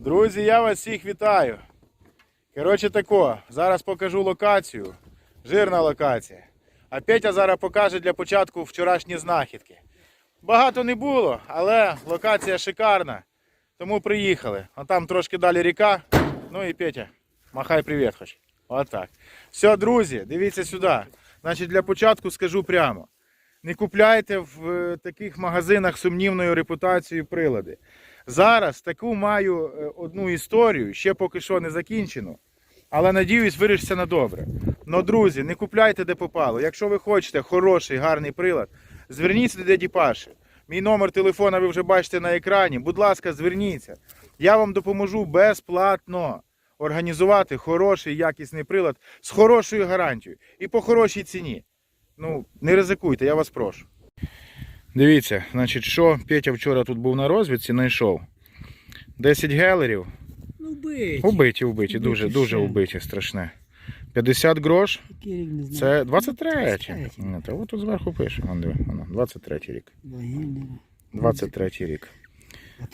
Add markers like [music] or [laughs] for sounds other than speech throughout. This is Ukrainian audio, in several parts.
Друзі, я вас всіх вітаю. Коротше тако, зараз покажу локацію. Жирна локація. А Петя зараз покаже для початку вчорашні знахідки. Багато не було, але локація шикарна. Тому приїхали. А там трошки далі ріка. Ну і Петя, махай привіт хоч. Отак. Все, друзі, дивіться сюди. Значить, для початку скажу прямо. Не купляйте в е, таких магазинах сумнівною репутацією прилади. Зараз таку маю е, одну історію, ще поки що не закінчену. Але надіюсь, вирішиться на добре. Но, друзі, не купляйте де попало. Якщо ви хочете хороший, гарний прилад, зверніться до дяді Паші. Мій номер телефона ви вже бачите на екрані. Будь ласка, зверніться. Я вам допоможу безплатно організувати хороший, якісний прилад з хорошою гарантією і по хорошій ціні. Ну, не ризикуйте, я вас прошу. Дивіться, значить, що Петя вчора тут був на розвідці, знайшов 10 гелерів. Ну вбиті. Убиті, вбиті, дуже, дуже вбиті, страшне. 50 грош, це 23 23-й. Ні, Та от тут зверху пише, вон диви, воно, 23 рік. Вагільний. 23 рік.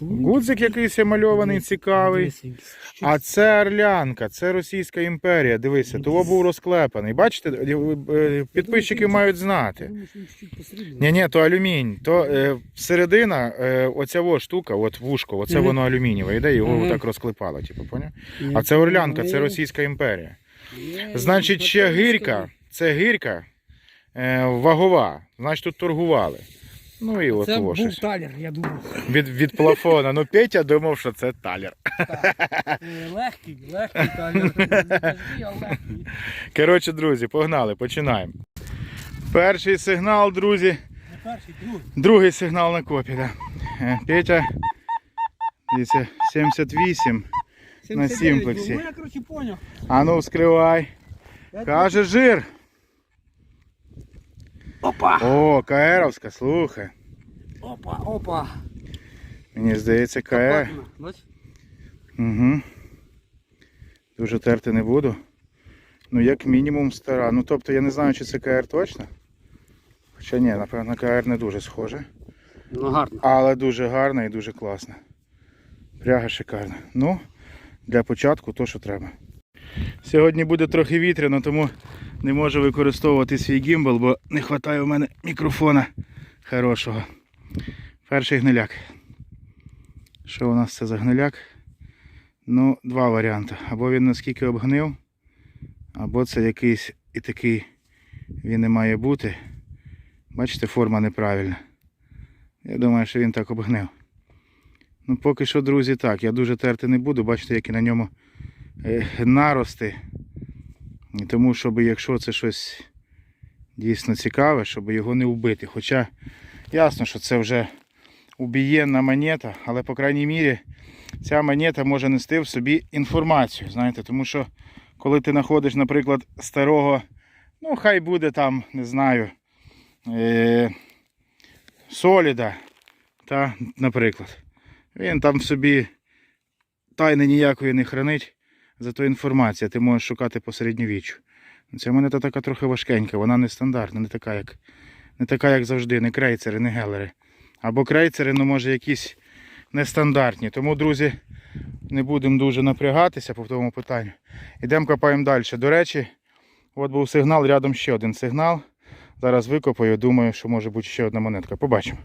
Гудзик якийсь мальований, цікавий. А це Орлянка, це Російська імперія. Дивися, того був розклепаний. Бачите, е, е, підписчики мають знати. Ні, ні, то алюмінь. То е, середина, е, оця во штука, от вушко, оце воно алюмінієве, йде, його так розклепало, типу, поняв? А це Орлянка, це Російська імперія. Значить, ще гирька, це гирька е, вагова. Значить, тут торгували. Ну і от Це був щось. талер, я думав. Від, від плафона. Ну, Петя думав, що це талер. Е, Легкий, легкий талер. [laughs] Не кажи, а легкий. Коротше, друзі, погнали, починаємо. Перший сигнал, друзі. Не перший, другий. Другий сигнал на копі, да. Е, Петя. Дивіться, 78. На 79. сімплексі. Ну, я, коротше, поняв. А ну, вскривай. Я Каже жир. Опа, О, Каеровська, слухай. опа, опа. Мені здається, КАЕ. Патина, бач? Угу. Дуже терти не буду. Ну, як мінімум стара. Ну, тобто я не знаю, чи це КР точно. Хоча ні, напевно, КР не дуже схоже. Ну гарно. Але дуже гарна і дуже класна. Пряга шикарна. Ну, для початку то, що треба. Сьогодні буде трохи вітряно, тому не можу використовувати свій гімбал, бо не вистачає у мене мікрофона хорошого. Перший гниляк. Що у нас це за гниляк? Ну, два варіанти. Або він наскільки обгнив, або це якийсь і такий він не має бути. Бачите, форма неправильна. Я думаю, що він так обгнив. Ну, поки що, друзі, так. Я дуже терти не буду. Бачите, які на ньому е, нарости. І тому, щоб якщо це щось дійсно цікаве, щоб його не вбити. Хоча ясно, що це вже убієнна монета, але, по крайній мірі, ця монета може нести в собі інформацію. Знаєте, тому що коли ти знаходиш, наприклад, старого, ну, хай буде там, не знаю. Е- Соліда, та, наприклад. Він там в собі тайни ніякої не хранить, зато інформація ти можеш шукати по середньовіччю. Ця монета така трохи важкенька, вона не стандартна, не така, як, не така, як завжди, не крейцери, не гелери. Або крейцери, ну може якісь нестандартні. Тому, друзі, не будемо дуже напрягатися по тому питанню. Йдемо копаємо далі. До речі, от був сигнал, рядом ще один сигнал. Зараз викопаю, думаю, що може бути ще одна монетка. Побачимо.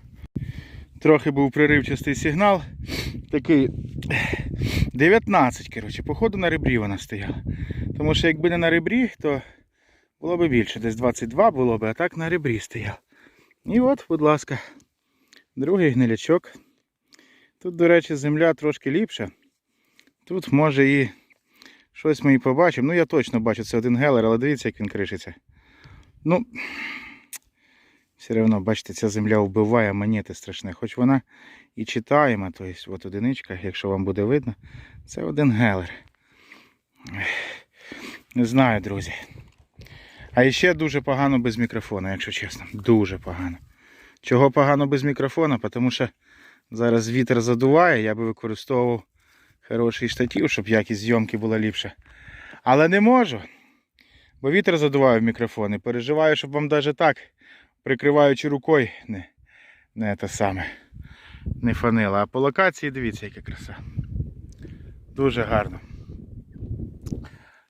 Трохи був приривчастий сигнал. Такий 19, коротше, походу на ребрі вона стояла. Тому що якби не на ребрі, то було б більше. Десь 22 було б, а так на ребрі стояв. І от, будь ласка, другий гнилячок. Тут, до речі, земля трошки ліпша. Тут може і щось ми і побачимо. Ну я точно бачу, це один гелер, але дивіться, як він кришиться. Ну, все одно, бачите, ця земля вбиває монети страшне. Хоч вона і читаєма, тобто от одиничка, якщо вам буде видно, це один гелер. Не знаю, друзі. А ще дуже погано без мікрофона, якщо чесно. Дуже погано. Чого погано без мікрофона? Тому що зараз вітер задуває, я би використовував хороший штатив, щоб якість зйомки була ліпша. Але не можу. Бо вітер задуває в мікрофон і переживаю, щоб вам навіть так, прикриваючи рукою, не, не те саме, не фанило. А по локації дивіться, яка краса. Дуже гарно.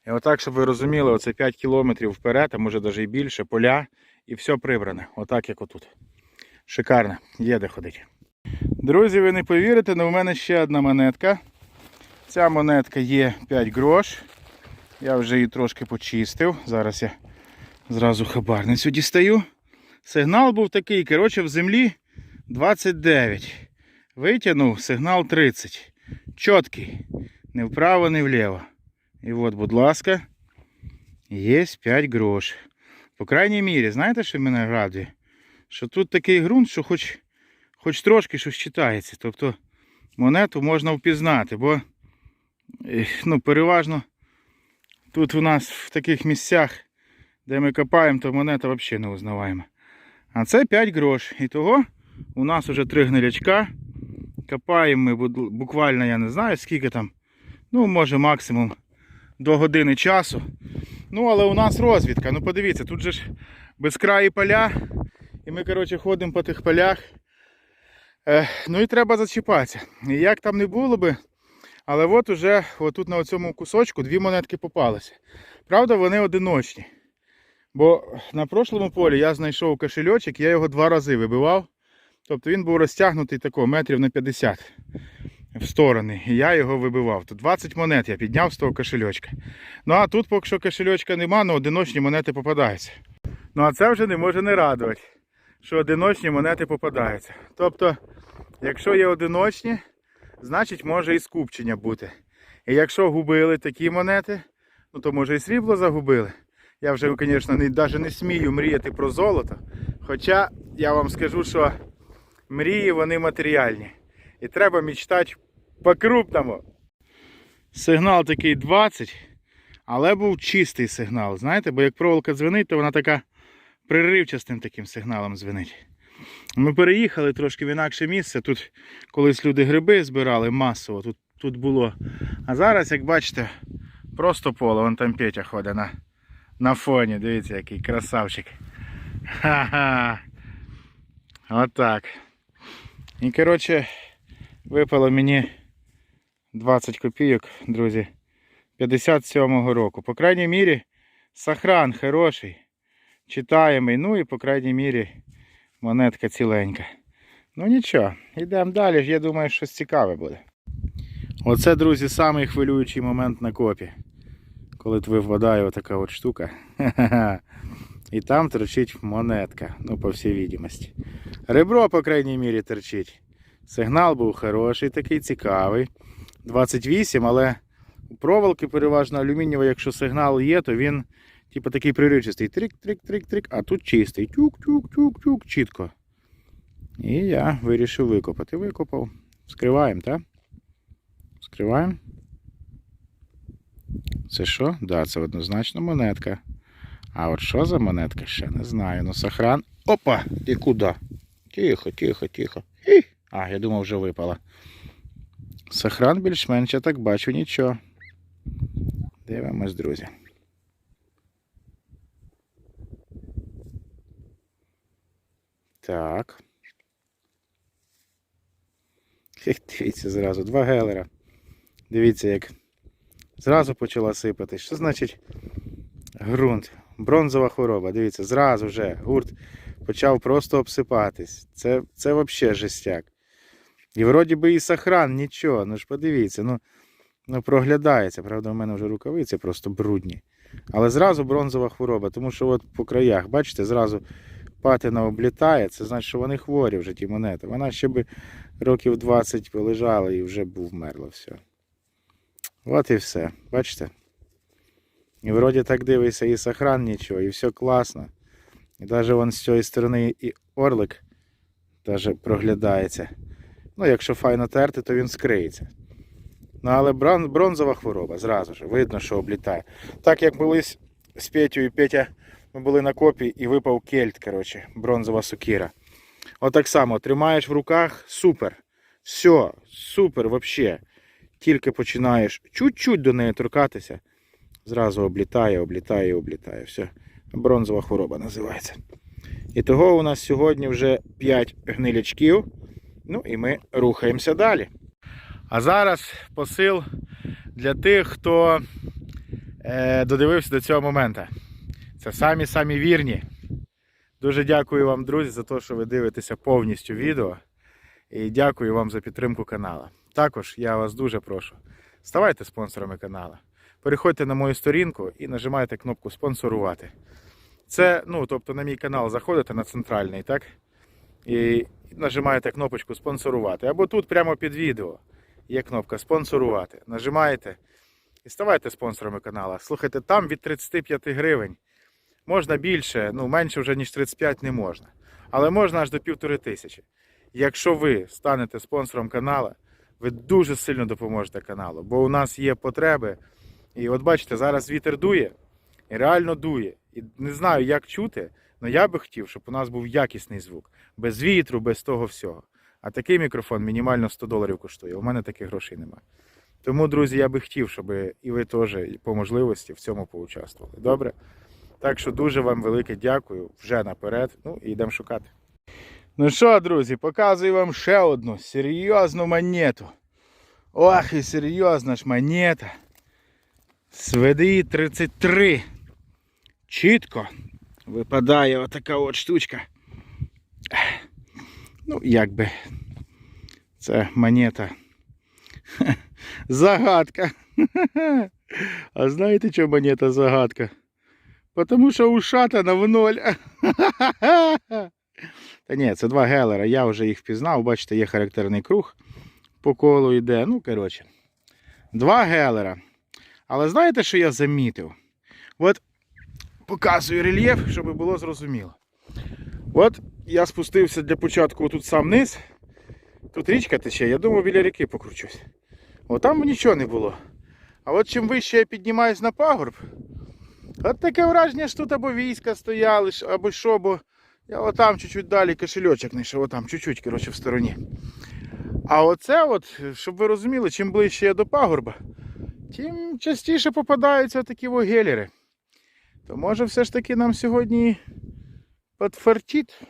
І отак, щоб ви розуміли, оце 5 кілометрів вперед, а може навіть і більше, поля, і все прибране. Отак, як отут. Шикарно, є де ходити. Друзі, ви не повірите, але у мене ще одна монетка. Ця монетка є 5 грош. Я вже її трошки почистив. Зараз я зразу хабарницю дістаю. Сигнал був такий, коротше, в землі 29. Витягнув сигнал 30. Чіткий. Не вправо, не вліво. І от, будь ласка, є 5 грош. По крайній мірі, знаєте, що мене радує? Що тут такий ґрунт, що хоч, хоч трошки щось читається. Тобто монету можна впізнати, бо ну, переважно тут у нас в таких місцях, де ми копаємо, то монета взагалі не узнаваємо. А це 5 грош. І того у нас вже три гнилячка. Копаємо ми буквально, я не знаю, скільки там. Ну, може максимум до години часу. Ну, але у нас розвідка. Ну подивіться, тут же ж безкраї поля. І ми, коротше, ходимо по тих полях. Е, ну і треба зачіпатися. І як там не було би, але от уже отут на цьому кусочку дві монетки попалися. Правда, вони одиночні. Бо на прошлому полі я знайшов кошельочок, я його два рази вибивав. Тобто він був розтягнутий тако, метрів на 50 в сторони. І я його вибивав. То 20 монет я підняв з того кошельочка. Ну а тут поки що кошельочка нема, але одиночні монети попадаються. Ну а це вже не може не радувати, що одиночні монети попадаються. Тобто, якщо є одиночні, значить може і скупчення бути. І якщо губили такі монети, ну то може і срібло загубили. Я вже, звісно, навіть не смію мріяти про золото. Хоча я вам скажу, що мрії вони матеріальні. І треба мечтати по-крупному. Сигнал такий 20, але був чистий сигнал. Знаєте, бо як проволока дзвенить, то вона така приривчастим таким сигналом дзвенить. Ми переїхали трошки в інакше місце. Тут колись люди гриби збирали масово, тут, тут було. А зараз, як бачите, просто поле. Вон там Петя ходить на, на фоні. Дивіться, який красавчик. Ха-ха. Отак. І коротше, випало мені 20 копійок, друзі. 57-го року. По крайній мірі, сохран хороший, читаємий. Ну і по крайній мірі монетка ціленька. Ну нічого, йдемо далі. Я думаю, щось цікаве буде. Оце, друзі, самий хвилюючий момент на копі. Коли випадає отака от штука. [laughs] І там торчить монетка, ну, по всій відомості. Ребро, по крайній мірі, торчить. Сигнал був хороший, такий цікавий. 28, але у проволоки переважно алюмінієва, якщо сигнал є, то він типу такий приричистий. Трик-трик-трик-трик, а тут чистий. Тюк-тюк-тюк-тюк, чітко. І я вирішив викопати. Викопав. Скриваємо, так? Скриваємо. Це що? Да, це однозначно монетка. А от що за монетка, ще не знаю. Ну, сохран. Опа! Ти куди? Тихо, тихо, тихо. Хі. А, я думав, вже випала. Сохран більш-менш, я так бачу, нічого. Дивимось, друзі. Так. Дивіться зразу, два гелера. Дивіться, як зразу почала сипати. Що значить ґрунт? Бронзова хвороба. Дивіться, зразу вже гурт почав просто обсипатись. Це, це взагалі жестяк. І вроді би і сохран, нічого. Ну ж подивіться, ну, ну проглядається. Правда, у мене вже рукавиці просто брудні. Але зразу бронзова хвороба, тому що от по краях, бачите, зразу патина облітає, це значить, що вони хворі вже ті монети. Вона ще би років 20 полежала і вже був вмерла все. От і все. Бачите? І вроді так дивишся, і сохран нічого, і все класно. І навіть вон з цієї сторони і орлик даже проглядається. Ну, якщо файно терти, то він скриється. Ну, але брон- бронзова хвороба, зразу ж, видно, що облітає. Так як колись з Петю і Петя ми були на копі і випав кельт, коротше, бронзова сукіра. Отак само тримаєш в руках, супер. Все, супер вообще. Тільки починаєш чуть-чуть до неї торкатися, зразу облітає, облітає, облітає. Все. Бронзова хвороба називається. І того у нас сьогодні вже 5 гнилячків. Ну і ми рухаємося далі. А зараз посил для тих, хто е, додивився до цього моменту. Це самі-самі вірні. Дуже дякую вам, друзі, за те, що ви дивитеся повністю відео. І дякую вам за підтримку канала. Також я вас дуже прошу. Ставайте спонсорами каналу. Переходьте на мою сторінку і нажимайте кнопку спонсорувати. Це, ну, тобто на мій канал заходите на центральний, так? І нажимаєте кнопочку спонсорувати. Або тут прямо під відео є кнопка спонсорувати. Нажимаєте і ставайте спонсорами каналу. Слухайте, там від 35 гривень. Можна більше, ну менше вже ніж 35 не можна. Але можна аж до півтори тисячі. Якщо ви станете спонсором каналу, ви дуже сильно допоможете каналу, бо у нас є потреби. І от бачите, зараз вітер дує, і реально дує. І не знаю, як чути, але я би хотів, щоб у нас був якісний звук, без вітру, без того всього. А такий мікрофон мінімально 100 доларів коштує. У мене таких грошей немає. Тому, друзі, я би хотів, щоб і ви теж по можливості в цьому поучаствували. Добре? Так що дуже вам велике дякую вже наперед. Ну і йдемо шукати. Ну що, друзі, показую вам ще одну серйозну монету. Ох, і серйозна ж монета. Сведи 33. Чітко випадає отака от штучка. Ну, як би. Це монета. Загадка. А знаєте, чому монета загадка? Потому що ушатана в ноль. Та ні, це два гелера. Я вже їх впізнав. Бачите, є характерний круг по колу йде. Ну, коротше. Два гелера. Але знаєте, що я замітив? От показую рельєф, щоб було зрозуміло. От я спустився для початку тут сам низ. Тут річка тече, я думав, біля ріки покручусь. От там нічого не було. А от чим вище я піднімаюсь на пагорб, от таке враження, що тут або війська стояли, або що, бо я отам чуть-чуть далі кошельочок знайшов, отам, чуть-чуть, коротше, в стороні. А оце, от, щоб ви розуміли, чим ближче я до пагорба, тим частіше попадаються такі вогелери. То може все ж таки нам сьогодні подфартить.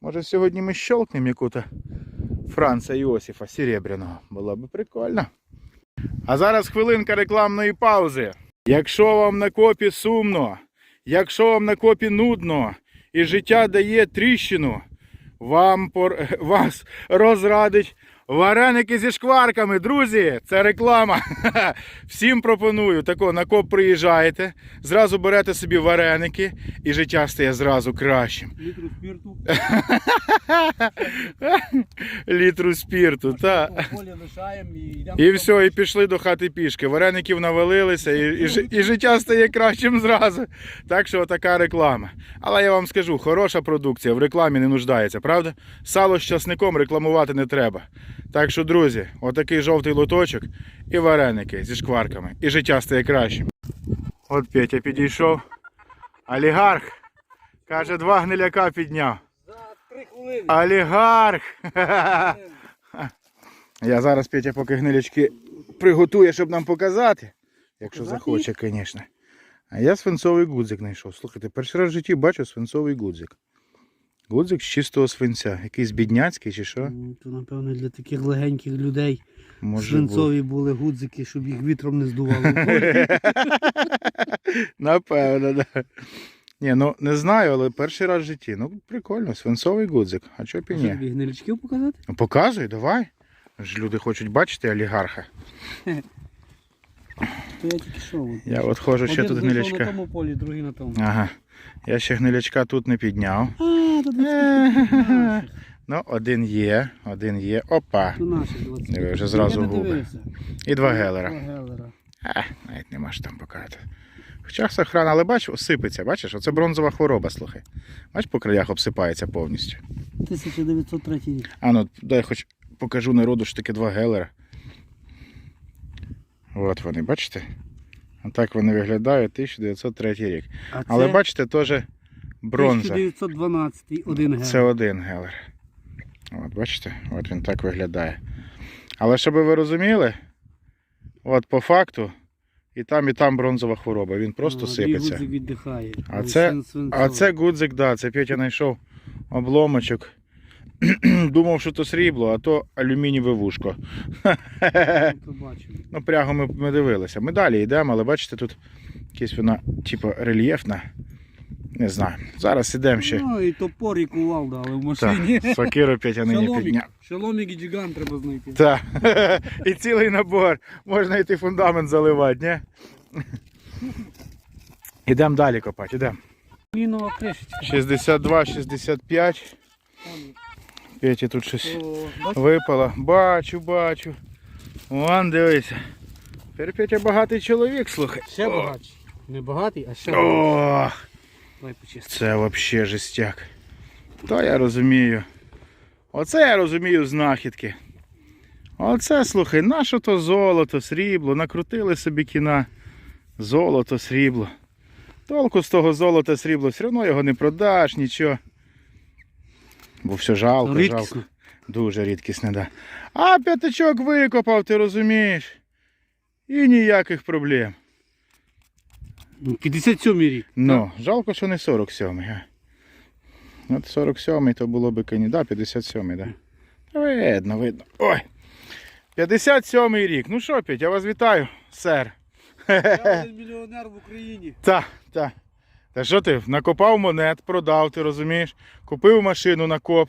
Може сьогодні ми щелкнемо яку-то Франца Іосифа Серебряного. Було б прикольно. А зараз хвилинка рекламної паузи. Якщо вам на копі сумно, якщо вам на копі нудно і життя дає тріщину, вам пор... [laughs] вас розрадить вареники зі шкварками. Друзі, це реклама. [laughs] Всім пропоную. Тако на коп приїжджаєте, зразу берете собі вареники і життя стає зразу кращим. Літру спірту. [laughs] Літру спірту, так. І все, і пішли до хати пішки. Вареників навалилися, і, і, і життя стає кращим зразу. Так що така реклама. Але я вам скажу, хороша продукція в рекламі не нуждається, правда? Сало з часником рекламувати не треба. Так що, друзі, отакий жовтий лоточок і вареники зі шкварками. І життя стає кращим. От Петя підійшов. Олігарх. Каже, два гниляка підняв. Олігарх! Я зараз Петя поки гнилячки приготує, щоб нам показати. Якщо захоче, звісно. А я свинцовий гудзик знайшов. Слухайте, перший раз в житті бачу свинцовий гудзик. Гудзик з чистого свинця. Якийсь бідняцький чи що? Ну, То, напевно, для таких легеньких людей Може бути. свинцові були гудзики, щоб їх вітром не здувало. [laughs] Напевно, да. Ні, ну не знаю, але перший раз в житті. Ну, прикольно, свинцовий гудзик. А чого б і ні? тобі гнилячків показати? Ну, Показуй, давай. Ж люди хочуть бачити олігарха. То я тільки що. от. Я от ходжу ще Один тут гнилячка. на тому полі, другий на тому. Ага. Я ще гнилячка тут не підняв. А, 25 [laughs] наших. Ну, один є, один є. Опа. То наших 25. Диви, вже зразу губи. І два гелера. А, навіть нема що там показати. Хоча сохрана, але бач, осипеться, бачиш, оце бронзова хвороба, слухай. Бач, по краях обсипається повністю. 1903 рік. А ну, дай хоч покажу народу, що таке два гелера. От вони, бачите? Отак вони виглядають 1903 рік. А Але це бачите, теж бронза. 1912 один гелер. Це один гелер. От, бачите? От він так виглядає. Але щоб ви розуміли, от по факту, і там, і там бронзова хвороба. Він просто А, сипеться. Гудзик віддихає. А це-. А це гудзик, да, це Петя знайшов обломочок. [clears throat] Думав, що то срібло, а то алюмінієве вушко. [laughs] Ну, прягу ми, ми дивилися. Ми далі йдемо, але бачите, тут якась вона типу, рельєфна. Не знаю. Зараз йдемо ще. Ну, і топор і кувал, але в машині. Так, сокиру а нині підняв. Шоломік і джиган треба знайти. Так. [laughs] І цілий набор. Можна йти фундамент заливати, ні? [laughs] Ідемо далі копати, йдемо. 62-65. Петі тут щось випало. Бачу, бачу. Вон дивися. Тепер Петя багатий чоловік, слухай. Ще багатий. Не багатий, а ще багатий. Це взагалі жестяк. То я розумію. Оце я розумію знахідки. Оце, слухай, наше то золото, срібло. Накрутили собі кіна. Золото, срібло. Толку з того золота, срібло, все одно його не продаш, нічого. Бо все жалко, жалко. Дуже рідкісне, да. А п'ятачок викопав, ти розумієш? І ніяких проблем. Ну, 57 рік. Ну, жалко, що не 47-й. От 47-й то було би да, 57-й, да. Видно, видно. Ой. 57-й рік. Ну що, Петь, я вас вітаю, сер. Я [laughs] один мільйонер в Україні. Та, та. Та що ти, накопав монет, продав, ти розумієш? Купив машину на коп.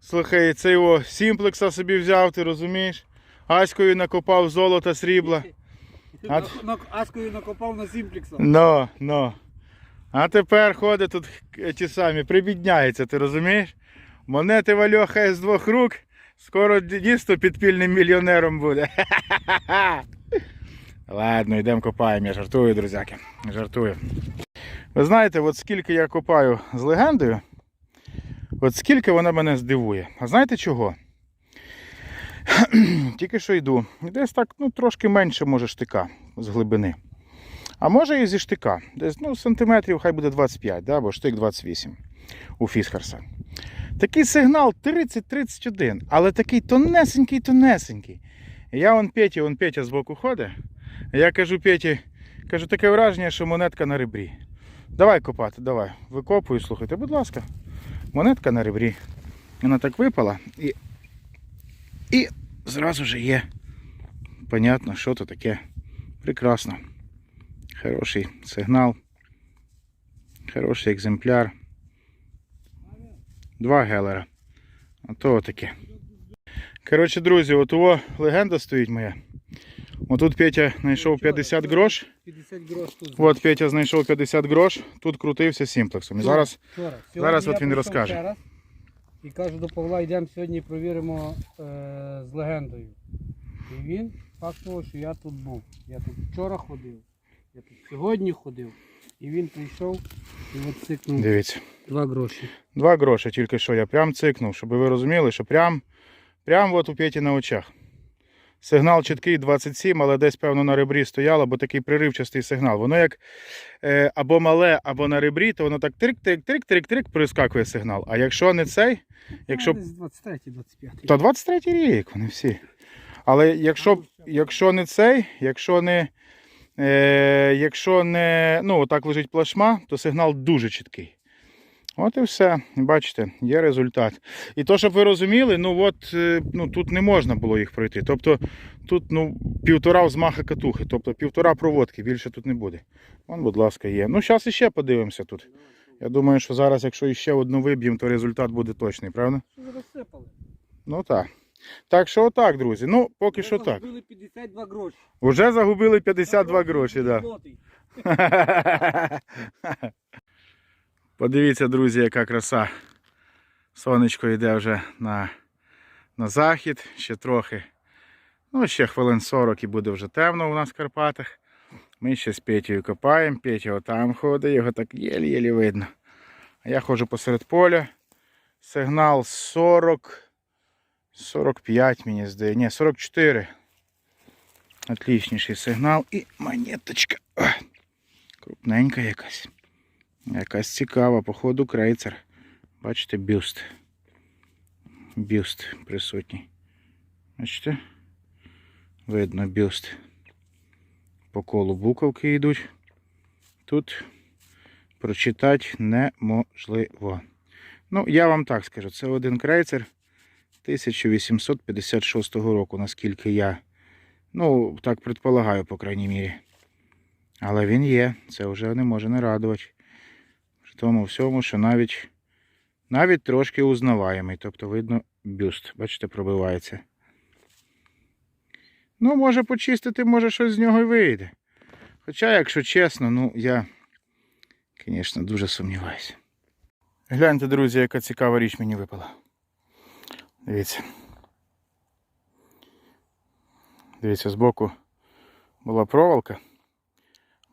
Слухай, це його сімплекса собі взяв, ти розумієш? Аською накопав золота, срібла. А- на, накопав на сімплекса. Ну, ну. А тепер ходить тут е, ті самі, прибідняється, ти розумієш? Монети Вальоха з двох рук. Скоро дійсно підпільним мільйонером буде. [laughs] Ладно, йдемо копаємо. Я жартую, друзяки. Жартую. Ви знаєте, от скільки я копаю з легендою, от скільки вона мене здивує. А знаєте чого? [clears throat] Тільки що йду. Десь так, ну, трошки менше може штика з глибини. А може і зі штика. Десь ну, сантиметрів хай буде 25, да, бо штик 28 у Фісхарса. Такий сигнал 30-31, але такий тонесенький, тонесенький. Я вон Петі, вон Петя збоку ходить. Я кажу Петі, кажу, таке враження, що монетка на ребрі. Давай копати, давай. Викопую, слухайте, будь ласка. Монетка на ребрі. Вона так випала і, і зразу же є. Понятно, що то таке. Прекрасно. Хороший сигнал. Хороший екземпляр. Два гелера. Ото таке. Коротше, друзі, от легенда стоїть моя. Отут Петя знайшов 50 грош. 50 грош тут. От Петя знайшов 50 грош, тут крутився сімплексом. І зараз Вчора. зараз от я він прийшов розкаже. раз І кажу до Павла, йдемо сьогодні провіримо е, з легендою. І він факт того, що я тут був. Я тут вчора ходив, я тут сьогодні ходив. І він прийшов і от цикнув дивіться. два гроші. Два гроші тільки що я прям цикнув, щоб ви розуміли, що прям, прям от у Петі на очах. Сигнал чіткий 27, але десь, певно, на ребрі стояло, бо такий приривчастий сигнал. Воно як е, або мале, або на ребрі, то воно так трик-трик-трик-трик-трик прискакує сигнал. А якщо не цей, якщо Ну, десь 23-25. Та 23 рік, вони всі. Але якщо, якщо не цей, якщо не, е, якщо не ну, так лежить плашма, то сигнал дуже чіткий. От і все. Бачите, є результат. І то, щоб ви розуміли, ну от е, ну, тут не можна було їх пройти. Тобто тут ну, півтора взмаха катухи, тобто півтора проводки, більше тут не буде. Вон, будь ласка, є. Ну, зараз іще подивимося тут. Я думаю, що зараз, якщо іще одну виб'ємо, то результат буде точний, правда? Розсипали? Ну так. Так що отак, друзі. Ну, поки що так. Були 52 гроші. Уже загубили 52 гроші, да. [laughs] Подивіться, друзі, яка краса. Сонечко йде вже на, на захід, ще трохи. Ну, ще хвилин 40 і буде вже темно у нас в Карпатах. Ми ще з Петєю копаємо, Петя отам ходить, його так єлі-єлі видно. А я ходжу посеред поля. Сигнал 40. 45, мені здається. Ні, 44. Отличніший сигнал. І монеточка. Крупненька якась. Якась цікава, походу, крейцер. Бачите, бюст. Бюст присутній. Бачите? Видно бюст. По колу буковки йдуть. Тут прочитати неможливо. Ну, я вам так скажу, це один крейцер 1856 року, наскільки я, ну, так предполагаю, по крайній мірі. Але він є, це вже не може не радувати. В тому всьому, що навіть, навіть трошки узнаваємий. Тобто, видно, бюст, бачите, пробивається. Ну, може почистити, може щось з нього й вийде. Хоча, якщо чесно, ну я, звісно, дуже сумніваюся. Гляньте, друзі, яка цікава річ мені випала. Дивіться. Дивіться, збоку була проволока.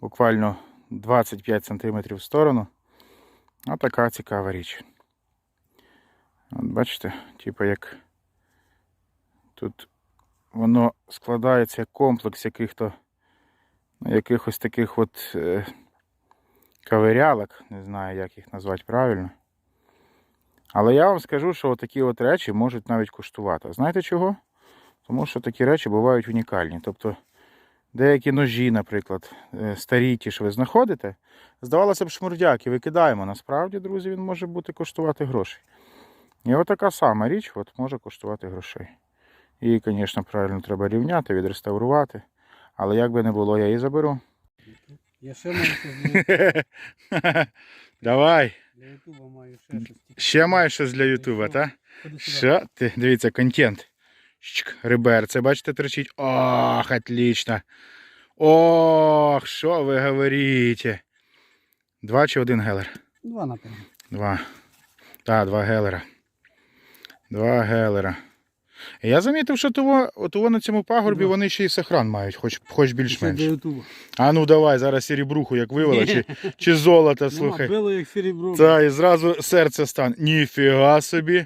Буквально 25 см в сторону. А така цікава річ. От бачите, типу як тут воно складається як комплекс яких-то ну, якихось таких от е, каверялок, не знаю, як їх назвати правильно. Але я вам скажу, що такі от речі можуть навіть коштувати. Знаєте чого? Тому що такі речі бувають унікальні. Тобто деякі ножі, наприклад, е, старі ті, що ви знаходите, здавалося б, шмурдяки викидаємо. Насправді, друзі, він може бути коштувати грошей. І от така сама річ от, може коштувати грошей. Її, звісно, правильно треба рівняти, відреставрувати. Але як би не було, я її заберу. Я ще маю щось для, [laughs] Давай. для Ютуба маю ще щось. Ще маєш щось для Ютуба, так? Що ти? Дивіться, контент. Щк, ребер, це бачите, торчить. Ох, отлично. Ох, що ви говорите? Два чи один гелер? Два, напевно. Два. Так, два гелера. Два гелера. Я замітив, що того, того на цьому пагорбі вони ще й сохран мають, хоч, хоч більш-менш. А ну давай, зараз серебруху як вивела, чи, [laughs] чи золото, Нема, слухай. било як серебро. Та, і зразу серце стане. Ніфіга собі.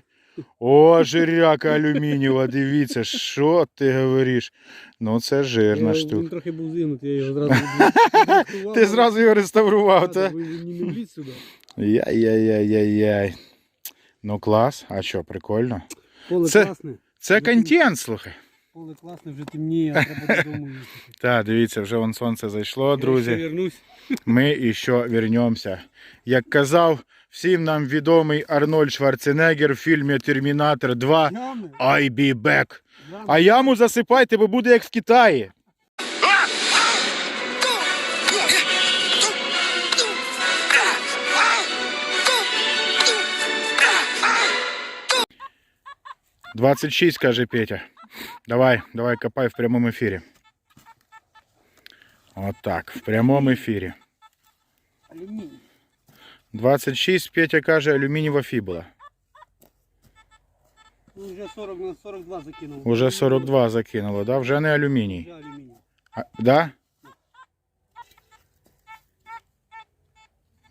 О, жиряка алюмінієва, дивіться, що ти говориш? Ну це жирна Я- штука. Він трохи був згинутий, я його зразу. [laughs] Ти зразу його реставрував, Так, так? бо Він не вліз сюди. Яй-яй-яй-яй. Ну клас, а що, прикольно. Поле Це- класне. Це контент, слухай. Поле класне, вже темніє, а треба додому їхати. Так, дивіться, вже вон сонце зайшло, Я ще друзі. вернусь. Ми іще вернемося. Як казав всім нам відомий Арнольд Шварценеггер в фільмі Термінатор 2 Ями, I be back. ями. А яму засипайте, бо буде як в Китаї. Двадцять шість, каже Петя. Давай, давай копай в прямому ефірі. Отак, в прямому ефірі. Алюміній. 26, Петя каже, алюмінієва фібула. Ну, вже 40 на 42 закинув. Уже 42 закинуло, да? Вже не алюміній. Вже алюміній. А, да?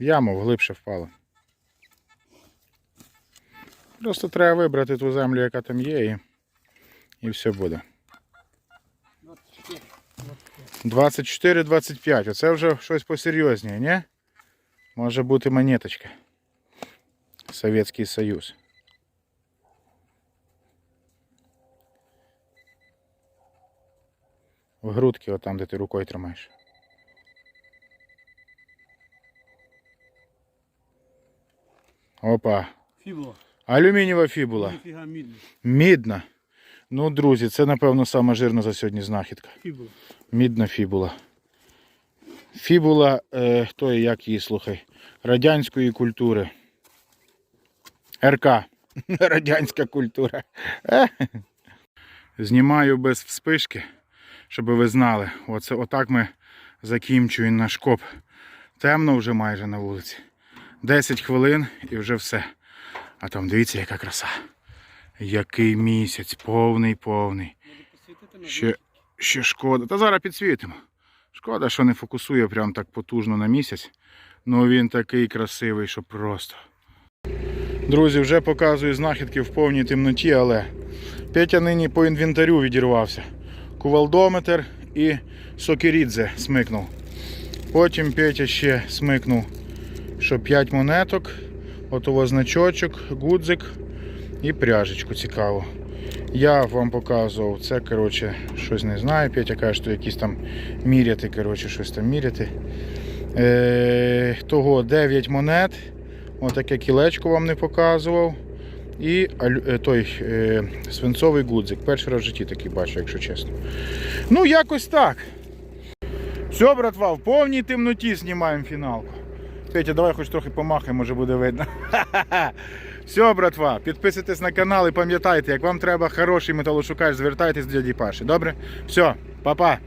В яму вглибше впало. Просто треба вибрати ту землю, яка там є, і, і все буде. 24. 24-25. Оце вже щось посерйозніше, ні? Може бути монеточка. Совєтський Союз. В грудки, отам, де ти рукою тримаєш. Опа. Фібло. Алюмінієва фібула. Ніфіга мідний. Мідна. Ну, друзі, це, напевно, сама жирна за сьогодні знахідка. Фібло. Мідна фібула. Фібула, е, хто і як її слухай, радянської культури. РК. [laughs] Радянська культура. Е. Знімаю без вспишки, щоб ви знали. Оце, отак ми закінчуємо наш коп. Темно вже майже на вулиці. 10 хвилин і вже все. А там дивіться, яка краса. Який місяць, повний, повний. Ще, ще шкода. Та зараз підсвітимо. Шкода, що не фокусує прям так потужно на місяць. Ну він такий красивий, що просто. Друзі, вже показую знахідки в повній темноті, але Петя нині по інвентарю відірвався. Кувалдометр і сокерідзе смикнув. Потім Петя ще смикнув, що 5 монеток, отого значочок, гудзик і пряжечку цікаво. Я вам показував, це коротше, щось не знаю. Петя каже, що якісь там міряти, коротше, щось там міряти. Е, того 9 монет. Отаке кілечко вам не показував. І е, той е, свинцовий гудзик. Перший раз в житті такий бачу, якщо чесно. Ну, якось так. Все, братва, в повній темноті знімаємо фіналку. Петя, давай хоч трохи помахай, може буде видно. [laughs] Все, братва, підписуйтесь на канал і пам'ятайте, як вам треба хороший металошукач, звертайтесь до дяді Паші. Добре? Все, па-па.